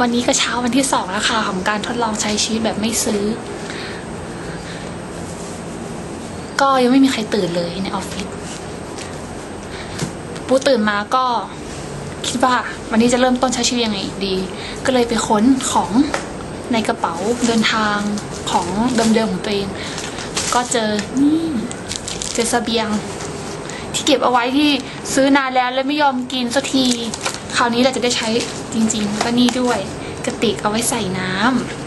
วันนี้ก็เช้าวันที่สองแล้วค่ะของการทดลองใช้ชีวิตแบบไม่ซื้อ ก็ยังไม่มีใครตื่นเลยในออฟฟิศปูตื่นมาก็คิดว่าวันนี้จะเริ่มต้นใช้ชีวิตยังไงดี ก็เลยไปค้นของในกระเป๋าเดินทางของเดิมๆของตัวเอง ก็เจอนี่เจอเสบียง ที่เก็บเอาไว้ที่ซื้อนานแล้วแล้วไม่ยอมกินสักที คราวนี้เราจะได้ใช้จริงๆ ก็นี่ด้วยกระติกเอาไว้ใส่น้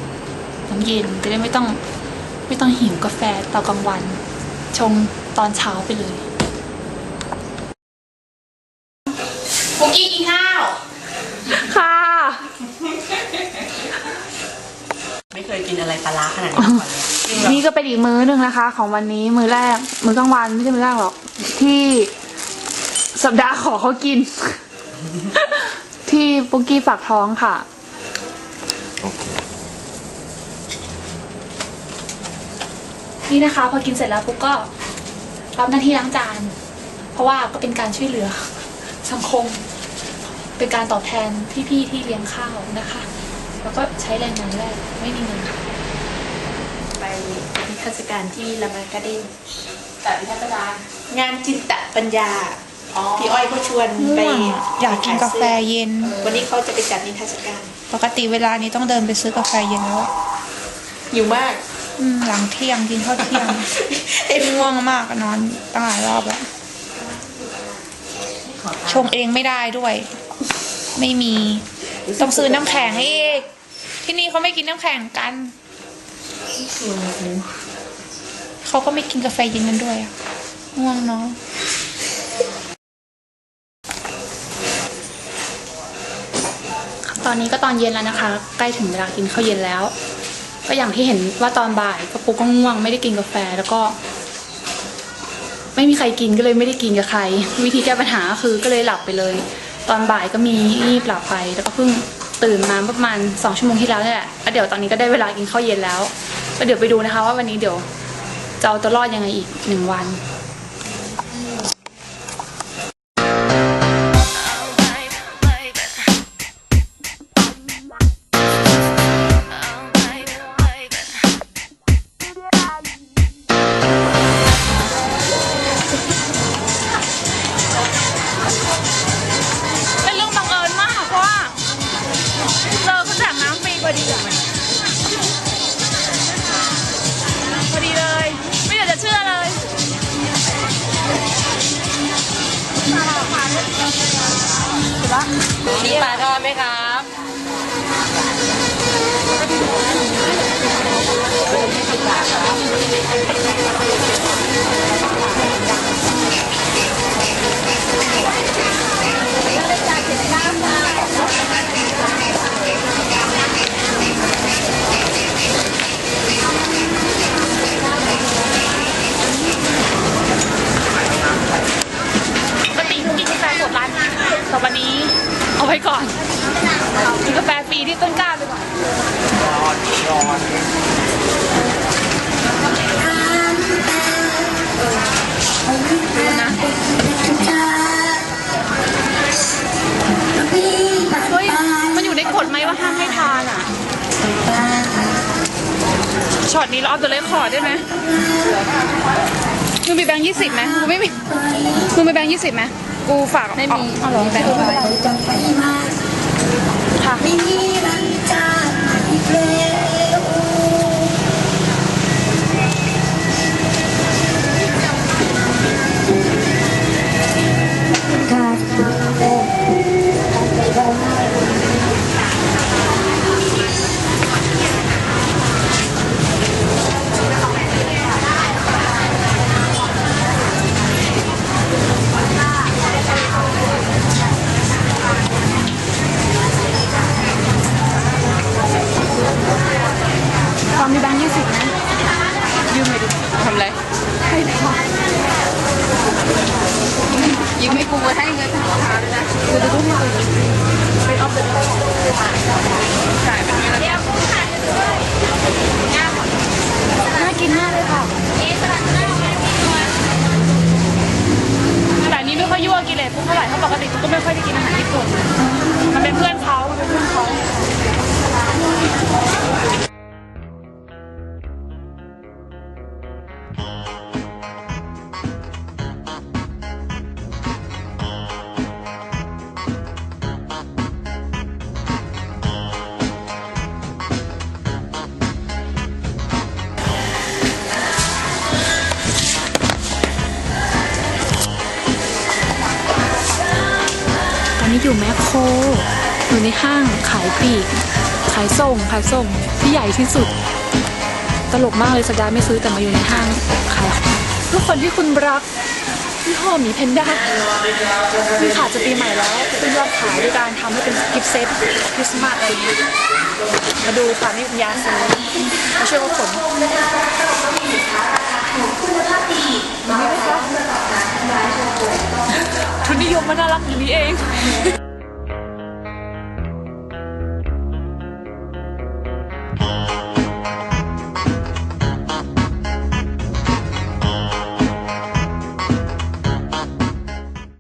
ำน้ำเย็นจะได้ไม่ต้องไม่ต้องหิวกาแฟตอนกลางวัน ชงตอนเช้าไปเลยคุกกี้กินข้าวค่ะ ไม่เคยกินอะไรปลาร้าขนาดนี้มาก่อนเลยจริงเหรอนี่ก็เป็นอีกมื้อหนึ่งนะคะ ของวันนี้มื้อแรก มื้อกลางวันไม่ใช่มื้อแรกหรอก ที่สัปดาห์ขอเขากิน ที่ปุกกี้ฝากท้องค่ะนี่นะคะ พอกินเสร็จแล้วปุ๊กก็รับหน้าที่ล้างจาน เพราะว่าก็เป็นการช่วยเหลือ สังคม เป็นการตอบแทนพี่ๆที่เลี้ยงข้าวนะคะ แล้วก็ใช้แรงงานแรกไม่มีเงินไปนิทรรศการที่ละมากาเด้นแต่พิธภัณฑ์งานจินตปัญญาอ๋อ พี่อ้อยเขาชวนไปอยากกินกาแฟเย็น วันนี้เขาจะไปจัดนิทรรศการปกติเวลานี้ต้องเดินไปซื้อกาแฟเย็นแล้วอยู่มากอืมหลังเที่ยงกินข้าวเที่ยงเอ็มง่วงมากอะนอนตั้งหลายรอบแล้วชงเองไม่ได้ด้วย ไม่มี ต้องซื้อน้ำแข็งอีกที่นี่เขาไม่กินน้ำแข็งกัน เขาก็ไม่กินกาแฟเย็นกันด้วยอะง่วงเนาะ อนนี้ก็ตอนเย็นแล้วนะคะ ใกล้ถึงเวลากินข้าวเย็นแล้ว ก็อย่างที่เห็นว่าตอนบ่ายก็ปุ๊กก็ง่วงไม่ได้กินกาแฟแล้วก็ ไม่มีใครกินก็เลยไม่ได้กินกับใคร วิธีแก้ปัญหาก็คือก็เลยหลับไปเลย ตอนบ่ายก็มีรีบหลับไป แล้วก็เพิ่งตื่นมาประมาณสองชั่วโมงที่แล้วเนี่ยแหละแล้วเดี๋ยวตอนนี้ก็ได้เวลากินข้าวเย็นแล้วก็เดี๋ยวไปดูนะคะ ว่าวันนี้เดี๋ยวจะเอาตัวรอดยังไงอีกหนึ่งวัน มีปลาทอดไหมครับ นอะช็อตนี้เราเอาตัวเลขคอร์ดได้ไหมมึงมีแบงค์ยี่สิบไหมกูไม่มีมึงมีแบงค์ยี่สิบไหมกูฝากไม่มีเอาหรอแบงค์ค่ะ เอยู่แมคโครอยู่ในห้างขายปลีก ขายส่งขายส่งที่ใหญ่ที่สุด ตลกมากเลยสัปดาห์ไม่ซื้อแต่มาอยู่ในห้างขายทุกคนที่คุณรักที่ห่อหมีเพนด้าที่ขาดจะปีใหม่แล้วเป็นยอดขายด้วยการทำให้เป็นกิฟต์เซตคริสต์มาสอะไรอย่างเงี้ยมาดูค่ะนี่เป็นยาซื้อมาช่วยเขาขนมันนี้นะคะ ทุนนิยมมันน่ารักอย่างนี้เอง